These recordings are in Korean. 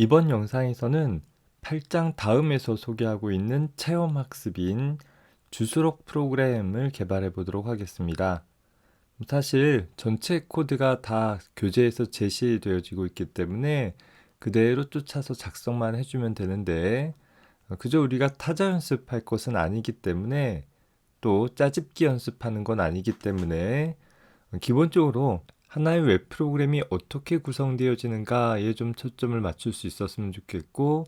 이번 영상에서는 8장 다음에서 소개하고 있는 체험학습인 주수록 프로그램을 개발해 보도록 하겠습니다. 사실 전체 코드가 다 교재에서 제시되어지고 있기 때문에 그대로 쫓아서 작성만 해주면 되는데 어, 그저 우리가 타자 연습할 것은 아니기 때문에 또 짜집기 연습하는 건 아니기 때문에 어, 기본적으로 하나의 웹 프로그램이 어떻게 구성되어지는가에 좀 초점을 맞출 수 있었으면 좋겠고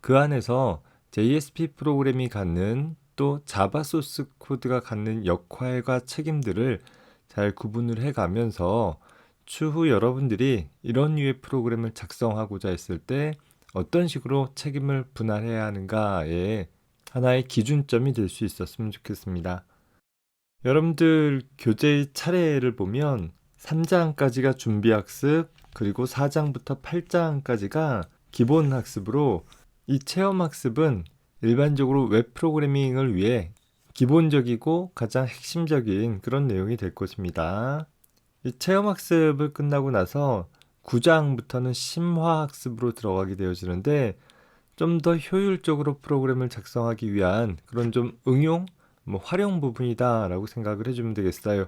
그 안에서 JSP 프로그램이 갖는 또 자바 소스 코드가 갖는 역할과 책임들을 잘 구분을 해 가면서 추후 여러분들이 이런 류의 프로그램을 작성하고자 했을 때 어떤 식으로 책임을 분할해야 하는가에 하나의 기준점이 될 수 있었으면 좋겠습니다. 여러분들 교재의 차례를 보면 3장까지가 준비 학습, 그리고 4장부터 8장까지가 기본 학습으로 이 체험 학습은 일반적으로 웹 프로그래밍을 위해 기본적이고 가장 핵심적인 그런 내용이 될 것입니다. 이 체험 학습을 끝나고 나서 9장부터는 심화 학습으로 들어가게 되어지는데 좀 더 효율적으로 프로그램을 작성하기 위한 그런 좀 응용, 뭐 활용 부분이다라고 생각을 해주면 되겠어요.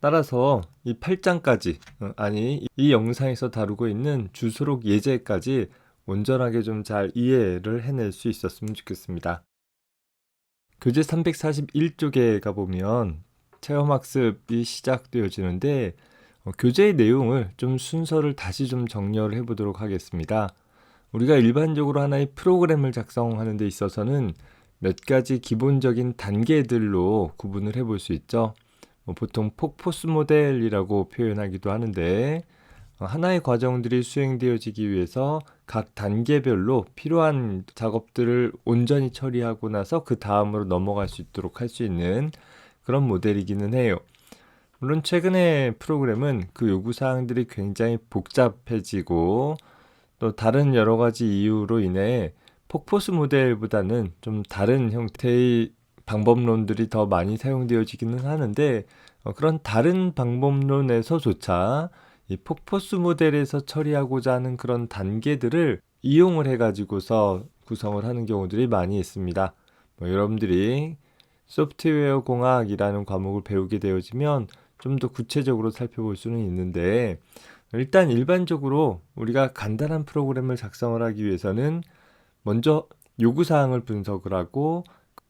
따라서 이 8장까지, 어, 아니, 이 영상에서 다루고 있는 주소록 예제까지 온전하게 좀 잘 이해를 해낼 수 있었으면 좋겠습니다. 교재 341쪽에 가보면 체험학습이 시작되어지는데 어, 교재의 내용을 좀 순서를 다시 좀 정렬을 해보도록 하겠습니다. 우리가 일반적으로 하나의 프로그램을 작성하는 데 있어서는 몇 가지 기본적인 단계들로 구분을 해볼 수 있죠. 뭐 보통 폭포스 모델이라고 표현하기도 하는데 어, 하나의 과정들이 수행되어지기 위해서 각 단계별로 필요한 작업들을 온전히 처리하고 나서 그 다음으로 넘어갈 수 있도록 할 수 있는 그런 모델이기는 해요. 물론 최근에 프로그램은 그 요구사항들이 굉장히 복잡해지고 또 다른 여러 가지 이유로 인해 폭포스 모델보다는 좀 다른 형태의 방법론들이 더 많이 사용되어지기는 하는데 어, 그런 다른 방법론에서조차 이 폭포스 모델에서 처리하고자 하는 그런 단계들을 이용을 해가지고서 구성을 하는 경우들이 많이 있습니다. 뭐 여러분들이 소프트웨어 공학이라는 과목을 배우게 되어지면 좀 더 구체적으로 살펴볼 수는 있는데 일단 일반적으로 우리가 간단한 프로그램을 작성을 하기 위해서는 먼저 요구사항을 분석을 하고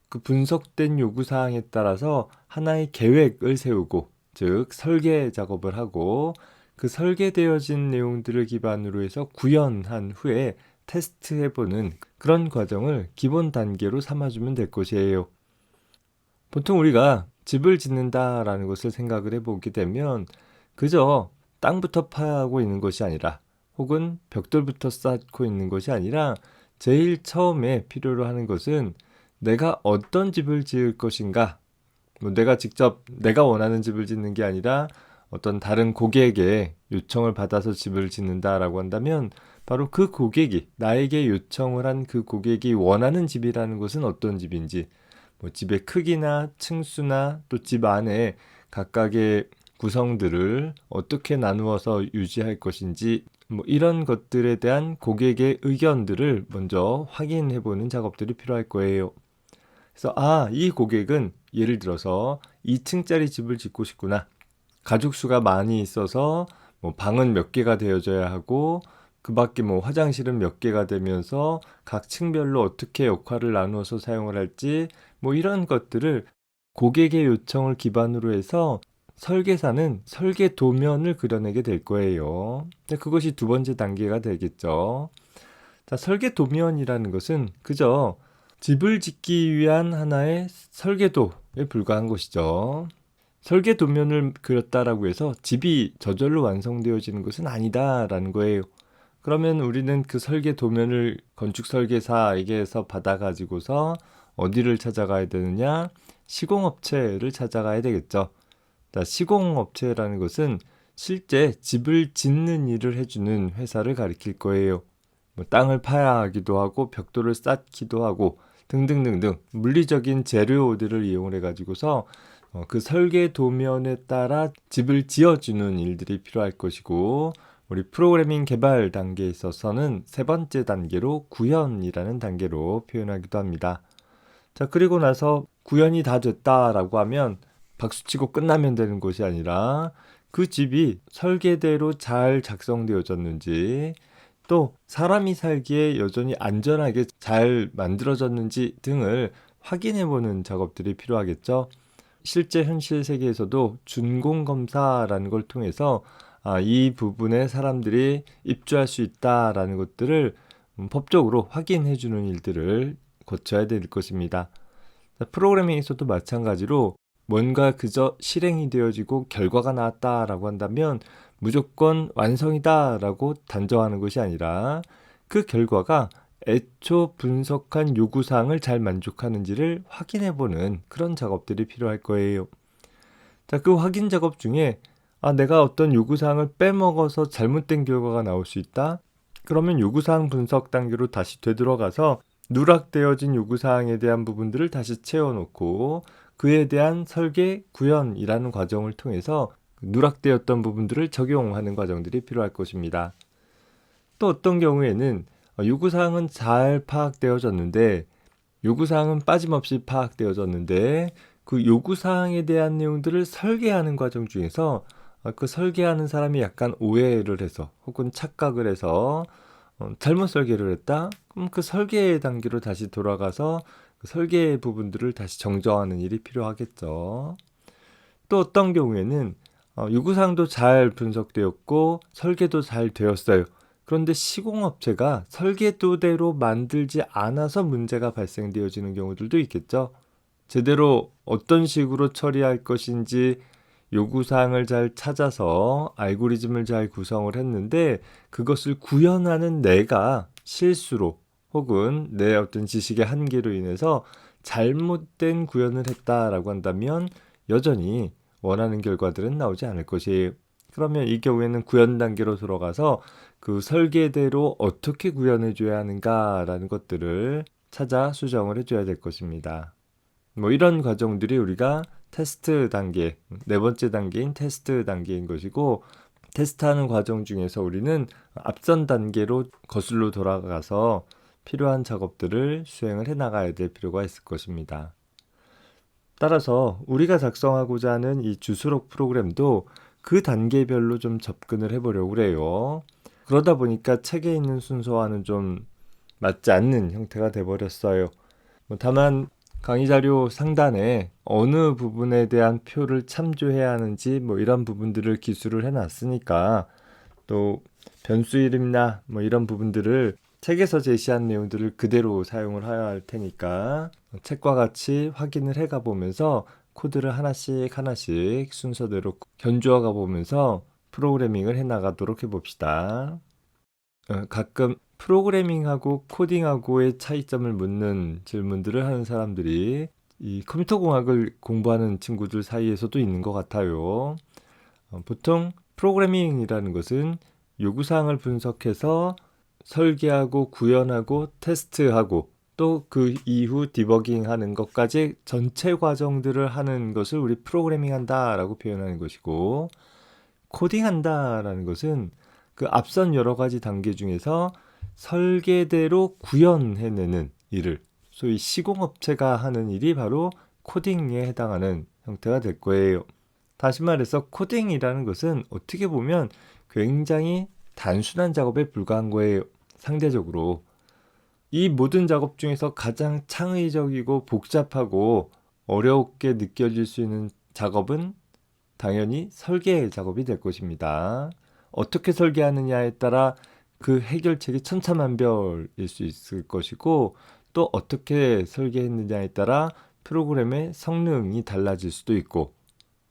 그 분석된 요구 사항에 따라서 하나의 계획을 세우고 즉 설계 작업을 하고 그 설계되어진 내용들을 기반으로 해서 구현한 후에 테스트해보는 그런 과정을 기본 단계로 삼아주면 될 것이에요. 보통 우리가 집을 짓는다라는 것을 생각을 해보게 되면 그저 땅부터 파고 있는 것이 아니라 혹은 벽돌부터 쌓고 있는 것이 아니라 제일 처음에 필요로 하는 것은 내가 어떤 집을 지을 것인가 뭐 내가 직접 내가 원하는 집을 짓는 게 아니라 어떤 다른 고객에게 요청을 받아서 집을 짓는다라고 한다면 바로 그 고객이 나에게 요청을 한 그 고객이 원하는 집이라는 것은 어떤 집인지 뭐 집의 크기나 층수나 또 집 안에 각각의 구성들을 어떻게 나누어서 유지할 것인지 뭐 이런 것들에 대한 고객의 의견들을 먼저 확인해 보는 작업들이 필요할 거예요. 그래서 아, 이 고객은 예를 들어서 2층짜리 집을 짓고 싶구나. 가족 수가 많이 있어서 뭐 방은 몇 개가 되어져야 하고 그 밖에 뭐 화장실은 몇 개가 되면서 각 층별로 어떻게 역할을 나누어서 사용을 할지 뭐 이런 것들을 고객의 요청을 기반으로 해서 설계사는 설계 도면을 그려내게 될 거예요. 그것이 두 번째 단계가 되겠죠. 자, 설계 도면이라는 것은 그저 집을 짓기 위한 하나의 설계도에 불과한 것이죠. 설계 도면을 그렸다라고 해서 집이 저절로 완성되어지는 것은 아니다라는 거예요. 그러면 우리는 그 설계 도면을 건축 설계사에게서 받아가지고서 어디를 찾아가야 되느냐? 시공업체를 찾아가야 되겠죠. 자, 시공업체라는 것은 실제 집을 짓는 일을 해주는 회사를 가리킬 거예요. 뭐 땅을 파야 하기도 하고 벽돌을 쌓기도 하고 등등등등 물리적인 재료들을 이용해 가지고서 어, 그 설계 도면에 따라 집을 지어주는 일들이 필요할 것이고 우리 프로그래밍 개발 단계에 있어서는 세 번째 단계로 구현이라는 단계로 표현하기도 합니다. 자, 그리고 나서 구현이 다 됐다라고 하면 박수치고 끝나면 되는 것이 아니라 그 집이 설계대로 잘 작성되어졌는지 또 사람이 살기에 여전히 안전하게 잘 만들어졌는지 등을 확인해 보는 작업들이 필요하겠죠. 실제 현실 세계에서도 준공 검사라는 걸 통해서 아, 이 부분에 사람들이 입주할 수 있다라는 것들을 음, 법적으로 확인해 주는 일들을 거쳐야 될 것입니다. 자, 프로그래밍에서도 마찬가지로 뭔가 그저 실행이 되어지고 결과가 나왔다라고 한다면 무조건 완성이다라고 단정하는 것이 아니라 그 결과가 애초 분석한 요구사항을 잘 만족하는지를 확인해 보는 그런 작업들이 필요할 거예요. 자, 그 확인 작업 중에 아, 내가 어떤 요구사항을 빼먹어서 잘못된 결과가 나올 수 있다? 그러면 요구사항 분석 단계로 다시 되돌아가서 누락되어진 요구사항에 대한 부분들을 다시 채워놓고 그에 대한 설계, 구현이라는 과정을 통해서 누락되었던 부분들을 적용하는 과정들이 필요할 것입니다. 또 어떤 경우에는 어, 요구사항은 잘 파악되어졌는데 요구사항은 빠짐없이 파악되어졌는데 그 요구사항에 대한 내용들을 설계하는 과정 중에서 어, 그 설계하는 사람이 약간 오해를 해서 혹은 착각을 해서 어, 잘못 설계를 했다? 그럼 그 설계 단계로 다시 돌아가서 그 설계 부분들을 다시 정정하는 일이 필요하겠죠. 또 어떤 경우에는 어, 요구사항도 잘 분석되었고 설계도 잘 되었어요. 그런데 시공업체가 설계도대로 만들지 않아서 문제가 발생되어지는 경우들도 있겠죠. 제대로 어떤 식으로 처리할 것인지 요구사항을 잘 찾아서 알고리즘을 잘 구성을 했는데 그것을 구현하는 내가 실수로 혹은 내 어떤 지식의 한계로 인해서 잘못된 구현을 했다라고 한다면 여전히 원하는 결과들은 나오지 않을 것이에요. 그러면 이 경우에는 구현 단계로 들어가서 그 설계대로 어떻게 구현해 줘야 하는가라는 것들을 찾아 수정을 해 줘야 될 것입니다. 뭐 이런 과정들이 우리가 테스트 단계, 네 번째 단계인 테스트 단계인 것이고, 테스트하는 과정 중에서 우리는 앞선 단계로 거슬러 돌아가서 필요한 작업들을 수행을 해 나가야 될 필요가 있을 것입니다. 따라서 우리가 작성하고자 하는 이 주수록 프로그램도 그 단계별로 좀 접근을 해보려고 그래요. 그러다 보니까 책에 있는 순서와는 좀 맞지 않는 형태가 돼버렸어요. 뭐 다만 강의 자료 상단에 어느 부분에 대한 표를 참조해야 하는지 뭐 이런 부분들을 기술을 해놨으니까 또 변수 이름이나 뭐 이런 부분들을 책에서 제시한 내용들을 그대로 사용을 해야 할 테니까 책과 같이 확인을 해가 보면서 코드를 하나씩 하나씩 순서대로 견주어 가 보면서 프로그래밍을 해 나가도록 해 봅시다. 어, 가끔 프로그래밍하고 코딩하고의 차이점을 묻는 질문들을 하는 사람들이 이 컴퓨터 공학을 공부하는 친구들 사이에서도 있는 것 같아요. 어, 보통 프로그래밍이라는 것은 요구사항을 분석해서 설계하고 구현하고 테스트하고 또 그 이후 디버깅 하는 것까지 전체 과정들을 하는 것을 우리 프로그래밍 한다라고 표현하는 것이고 코딩 한다라는 것은 그 앞선 여러 가지 단계 중에서 설계대로 구현해내는 일을 소위 시공업체가 하는 일이 바로 코딩에 해당하는 형태가 될 거예요. 다시 말해서 코딩이라는 것은 어떻게 보면 굉장히 단순한 작업에 불과한 거예요. 상대적으로. 이 모든 작업 중에서 가장 창의적이고 복잡하고 어렵게 느껴질 수 있는 작업은 당연히 설계 작업이 될 것입니다. 어떻게 설계하느냐에 따라 그 해결책이 천차만별일 수 있을 것이고 또 어떻게 설계했느냐에 따라 프로그램의 성능이 달라질 수도 있고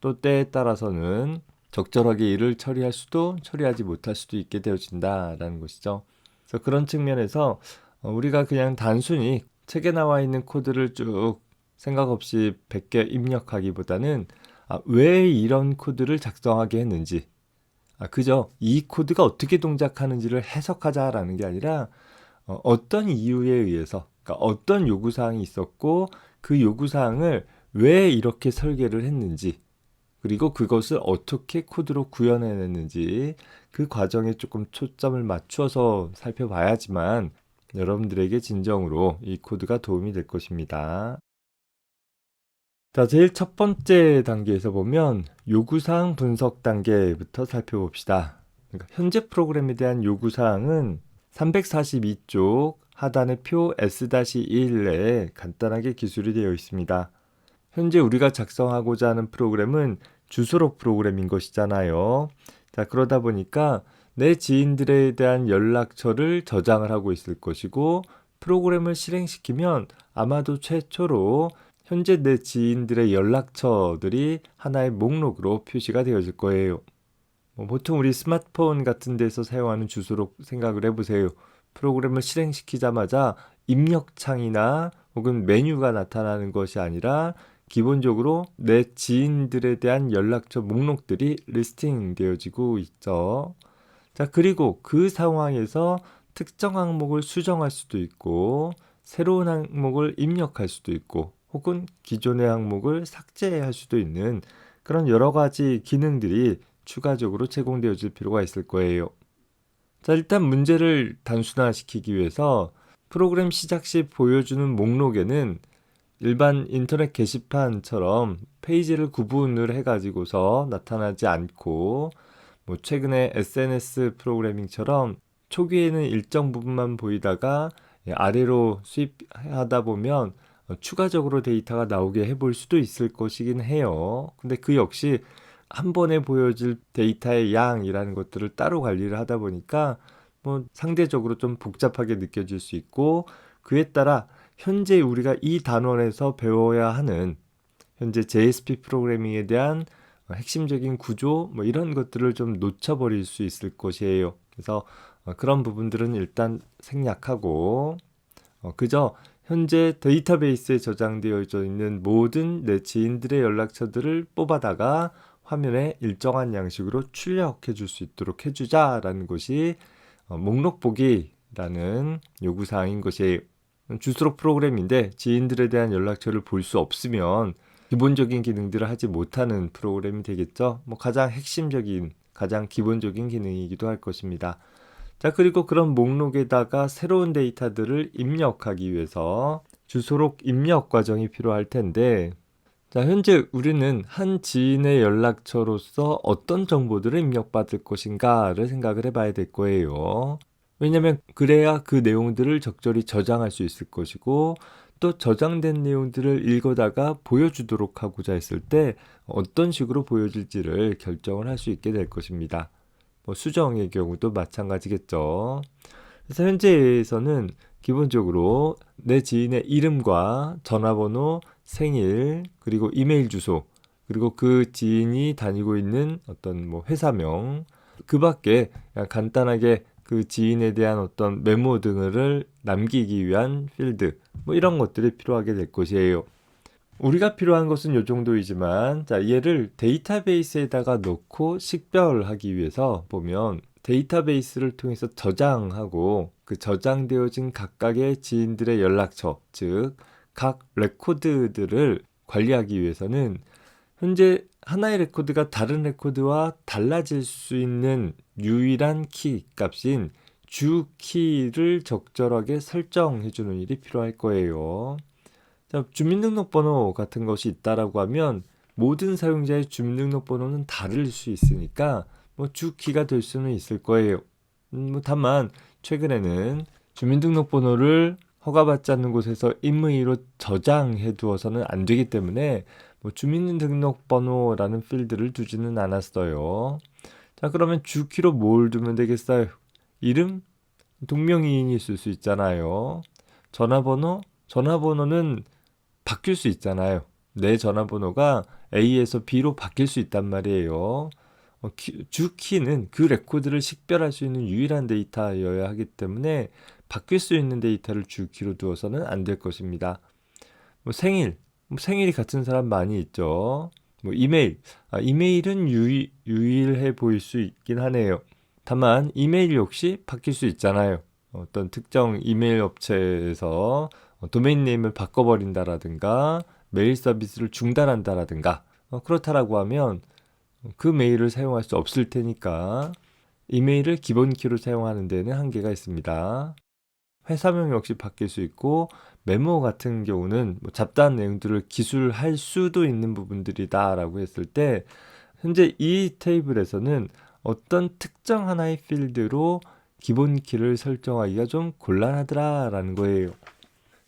또 때에 따라서는 적절하게 일을 처리할 수도 처리하지 못할 수도 있게 되어진다라는 것이죠. 그래서 그런 측면에서 어, 우리가 그냥 단순히 책에 나와 있는 코드를 쭉 생각 없이 100개 입력하기보다는 아, 왜 이런 코드를 작성하게 했는지 아, 그저 이 코드가 어떻게 동작하는지를 해석하자라는 게 아니라 어, 떤 이유에 의해서 그러니까 어떤 요구사항이 있었고 그 요구사항을 왜 이렇게 설계를 했는지 그리고 그것을 어떻게 코드로 구현해냈는지 그 과정에 조금 초점을 맞추어서 살펴봐야지만 여러분들에게 진정으로 이 코드가 도움이 될 것입니다. 자, 제일 첫 번째 단계에서 보면 요구사항 분석 단계부터 살펴봅시다. 그러니까 현재 프로그램에 대한 요구사항은 342쪽 하단의 표 S-1에 간단하게 기술이 되어 있습니다. 현재 우리가 작성하고자 하는 프로그램은 주소록 프로그램인 것이잖아요. 자, 그러다 보니까 내 지인들에 대한 연락처를 저장을 하고 있을 것이고 프로그램을 실행시키면 아마도 최초로 현재 내 지인들의 연락처들이 하나의 목록으로 표시가 되어질 거예요. 뭐 보통 우리 스마트폰 같은 데서 사용하는 주소로 생각을 해보세요. 프로그램을 실행시키자마자 입력창이나 혹은 메뉴가 나타나는 것이 아니라 기본적으로 내 지인들에 대한 연락처 목록들이 리스팅 되어지고 있죠. 자, 그리고 그 상황에서 특정 항목을 수정할 수도 있고, 새로운 항목을 입력할 수도 있고, 혹은 기존의 항목을 삭제할 수도 있는 그런 여러 가지 기능들이 추가적으로 제공되어질 필요가 있을 거예요. 자, 일단 문제를 단순화시키기 위해서 프로그램 시작 시 보여주는 목록에는 일반 인터넷 게시판처럼 페이지를 구분을 해가지고서 나타나지 않고 뭐 최근에 SNS 프로그래밍처럼 초기에는 일정 부분만 보이다가 아래로 수입하다 보면 추가적으로 데이터가 나오게 해볼 수도 있을 것이긴 해요. 근데 그 역시 한 번에 보여질 데이터의 양이라는 것들을 따로 관리를 하다 보니까 뭐 상대적으로 좀 복잡하게 느껴질 수 있고 그에 따라 현재 우리가 이 단원에서 배워야 하는 현재 JSP 프로그래밍에 대한 핵심적인 구조 뭐 이런 것들을 좀 놓쳐버릴 수 있을 것이에요. 그래서 어, 그런 부분들은 일단 생략하고 어, 그저 현재 데이터베이스에 저장되어 있는 모든 내 지인들의 연락처들을 뽑아다가 화면에 일정한 양식으로 출력해 줄 수 있도록 해주자라는 것이 어, 목록 보기라는 요구사항인 것이에요. 주소록 프로그램인데 지인들에 대한 연락처를 볼 수 없으면 기본적인 기능들을 하지 못하는 프로그램이 되겠죠. 뭐 가장 핵심적인, 가장 기본적인 기능이기도 할 것입니다. 자, 그리고 그런 목록에다가 새로운 데이터들을 입력하기 위해서 주소록 입력 과정이 필요할 텐데, 자, 현재 우리는 한 지인의 연락처로서 어떤 정보들을 입력받을 것인가를 생각을 해봐야 될 거예요. 왜냐면 그래야 그 내용들을 적절히 저장할 수 있을 것이고 또 저장된 내용들을 읽어다가 보여주도록 하고자 했을 때 어떤 식으로 보여질지를 결정을 할 수 있게 될 것입니다. 뭐 수정의 경우도 마찬가지겠죠. 그래서 현재에서는 기본적으로 내 지인의 이름과 전화번호, 생일, 그리고 이메일 주소, 그리고 그 지인이 다니고 있는 어떤 뭐 회사명, 그 밖에 간단하게 그 지인에 대한 어떤 메모 등을 남기기 위한 필드 뭐 이런 것들이 필요하게 될 것이에요. 우리가 필요한 것은 요 정도이지만 자 얘를 데이터베이스에다가 넣고 식별하기 위해서 보면 데이터베이스를 통해서 저장하고 그 저장되어진 각각의 지인들의 연락처 즉 각 레코드들을 관리하기 위해서는 현재 하나의 레코드가 다른 레코드와 달라질 수 있는 유일한 키 값인 주 키를 적절하게 설정해 주는 일이 필요할 거예요. 자, 주민등록번호 같은 것이 있다라고 하면 모든 사용자의 주민등록번호는 다를 수 있으니까 뭐 주키가 될 수는 있을 거예요. 음, 뭐 다만 최근에는 주민등록번호를 허가받지 않는 곳에서 임의로 저장해 두어서는 안 되기 때문에 뭐 주민등록번호라는 필드를 두지는 않았어요. 자, 그러면 주키로 뭘 두면 되겠어요? 이름? 동명이인이 있을 수 있잖아요. 전화번호? 전화번호는 바뀔 수 있잖아요. 내 전화번호가 A에서 B로 바뀔 수 있단 말이에요. 어, 주키는 그 레코드를 식별할 수 있는 유일한 데이터여야 하기 때문에 바뀔 수 있는 데이터를 주키로 두어서는 안 될 것입니다. 뭐 생일, 뭐 생일이 같은 사람 많이 있죠. 뭐 이메일, 아, 이메일은 유일, 유일해 보일 수 있긴 하네요. 다만 이메일 역시 바뀔 수 있잖아요. 어떤 특정 이메일 업체에서 도메인 네임을 바꿔버린다라든가 메일 서비스를 중단한다라든가 어, 그렇다라고 하면 그 메일을 사용할 수 없을 테니까 이메일을 기본 키로 사용하는 데는 한계가 있습니다. 회사명 역시 바뀔 수 있고 메모 같은 경우는 뭐 잡다한 내용들을 기술할 수도 있는 부분들이다라고 했을 때 현재 이 테이블에서는 어떤 특정 하나의 필드로 기본 키를 설정하기가 좀 곤란하더라라는 거예요.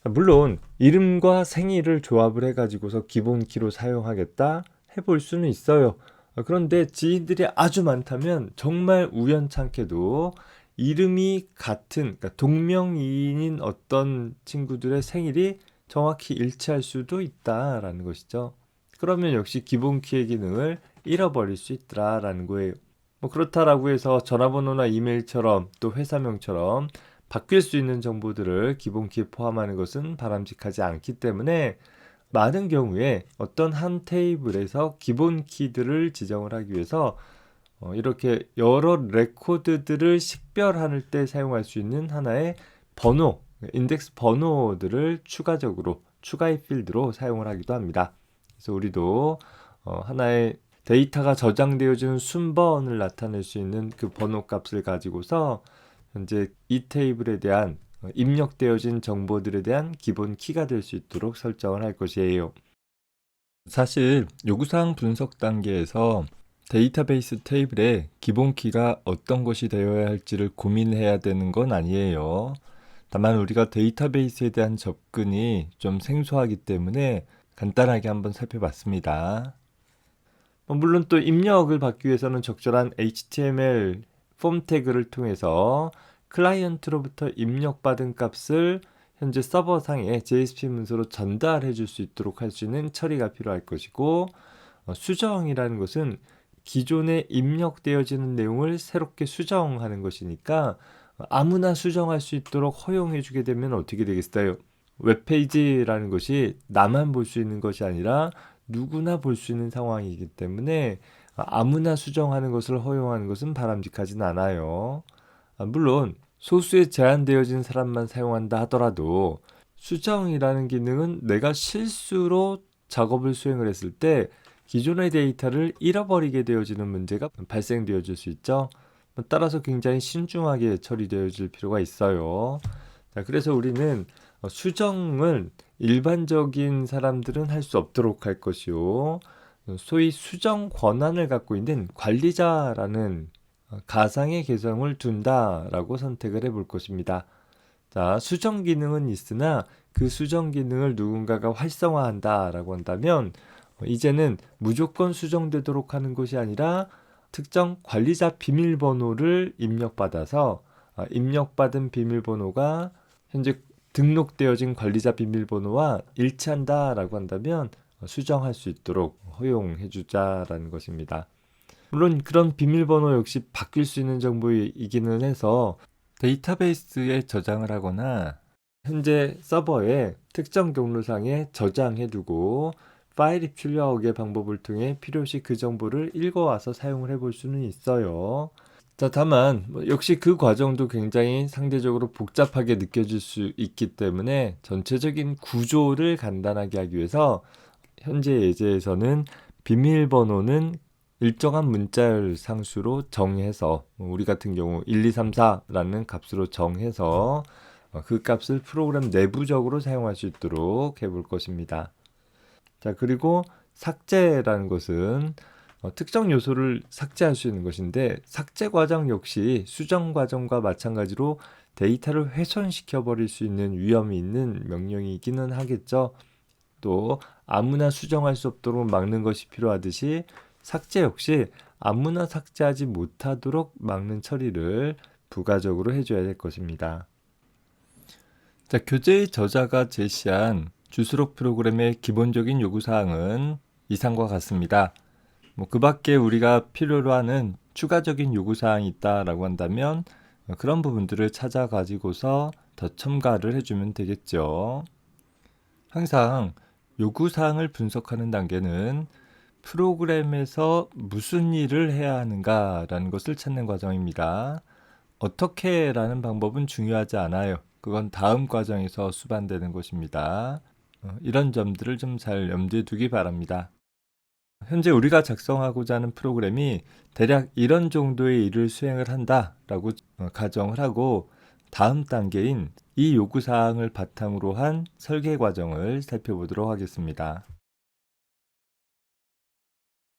물론 이름과 생일을 조합을 해가지고서 기본 키로 사용하겠다 해볼 수는 있어요. 어, 그런데 지인들이 아주 많다면 정말 우연찮게도 이름이 같은 그러니까 동명이인인 어떤 친구들의 생일이 정확히 일치할 수도 있다라는 것이죠. 그러면 역시 기본 키의 기능을 잃어버릴 수 있더라라는 거예요. 뭐 그렇다라고 해서 전화번호나 이메일처럼 또 회사명처럼 바뀔 수 있는 정보들을 기본 키에 포함하는 것은 바람직하지 않기 때문에 많은 경우에 어떤 한 테이블에서 기본 키들을 지정을 하기 위해서 어, 이렇게 여러 레코드들을 식별할 때 사용할 수 있는 하나의 번호, 인덱스 번호들을 추가적으로 추가의 필드로 사용을 하기도 합니다. 그래서 우리도 어, 하나의 데이터가 저장되어지는 순번을 나타낼 수 있는 그 번호 값을 가지고서 현재 이 테이블에 대한 어, 입력되어진 정보들에 대한 기본 키가 될 수 있도록 설정을 할 것이에요. 사실 요구사항 분석 단계에서 데이터베이스 테이블에 기본 키가 어떤 것이 되어야 할지를 고민해야 되는 건 아니에요. 다만 우리가 데이터베이스에 대한 접근이 좀 생소하기 때문에 간단하게 한번 살펴봤습니다. 뭐 물론 또 입력을 받기 위해서는 적절한 HTML 폼 태그를 통해서 클라이언트로부터 입력받은 값을 현재 서버상에 JSP 문서로 전달해 줄 수 있도록 할 수 있는 처리가 필요할 것이고 어, 수정이라는 것은 기존에 입력되어지는 내용을 새롭게 수정하는 것이니까 아무나 수정할 수 있도록 허용해 주게 되면 어떻게 되겠어요? 웹페이지라는 것이 나만 볼 수 있는 것이 아니라 누구나 볼 수 있는 상황이기 때문에 아무나 수정하는 것을 허용하는 것은 바람직하진 않아요. 아, 물론 소수에 제한되어진 사람만 사용한다 하더라도 수정이라는 기능은 내가 실수로 작업을 수행을 했을 때 기존의 데이터를 잃어버리게 되어지는 문제가 발생되어질 수 있죠. 따라서 굉장히 신중하게 처리되어질 필요가 있어요. 자, 그래서 우리는 수정을 일반적인 사람들은 할 수 없도록 할 것이요. 소위 수정 권한을 갖고 있는 관리자라는 가상의 계정을 둔다라고 선택을 해 볼 것입니다. 자, 수정 기능은 있으나 그 수정 기능을 누군가가 활성화한다라고 한다면 이제는 무조건 수정되도록 하는 것이 아니라 특정 관리자 비밀번호를 입력받아서 아, 입력받은 비밀번호가 현재 등록되어진 관리자 비밀번호와 일치한다라고 한다면 수정할 수 있도록 허용해 주자라는 것입니다. 물론 그런 비밀번호 역시 바뀔 수 있는 정보이기는 해서 데이터베이스에 저장을 하거나 현재 서버에 특정 경로상에 저장해 두고 파일 입출 력의 방법을 통해 필요시 그 정보를 읽어와서 사용을 해볼 수는 있어요. 자, 다만 뭐 역시 그 과정도 굉장히 상대적으로 복잡하게 느껴질 수 있기 때문에 전체적인 구조를 간단하게 하기 위해서 현재 예제에서는 비밀번호는 일정한 문자열 상수로 정해서 뭐 우리 같은 경우 1, 2, 3, 4라는 값으로 정해서 어, 그 값을 프로그램 내부적으로 사용할 수 있도록 해볼 것입니다. 자, 그리고 삭제라는 것은 어, 특정 요소를 삭제할 수 있는 것인데 삭제 과정 역시 수정 과정과 마찬가지로 데이터를 훼손시켜 버릴 수 있는 위험이 있는 명령이기는 하겠죠. 또 아무나 수정할 수 없도록 막는 것이 필요하듯이 삭제 역시 아무나 삭제하지 못하도록 막는 처리를 부가적으로 해줘야 될 것입니다. 자, 교재의 저자가 제시한 주수록 프로그램의 기본적인 요구사항은 이상과 같습니다. 뭐, 그 밖에 우리가 필요로 하는 추가적인 요구사항이 있다라고 한다면 그런 부분들을 찾아가지고서 더 첨가를 해주면 되겠죠. 항상 요구사항을 분석하는 단계는 프로그램에서 무슨 일을 해야 하는가라는 것을 찾는 과정입니다. 어떻게 라는 방법은 중요하지 않아요. 그건 다음 과정에서 수반되는 것입니다. 어, 이런 점들을 좀 잘 염두에 두기 바랍니다. 현재 우리가 작성하고자 하는 프로그램이 대략 이런 정도의 일을 수행을 한다라고 어, 가정을 하고 다음 단계인 이 요구사항을 바탕으로 한 설계 과정을 살펴보도록 하겠습니다.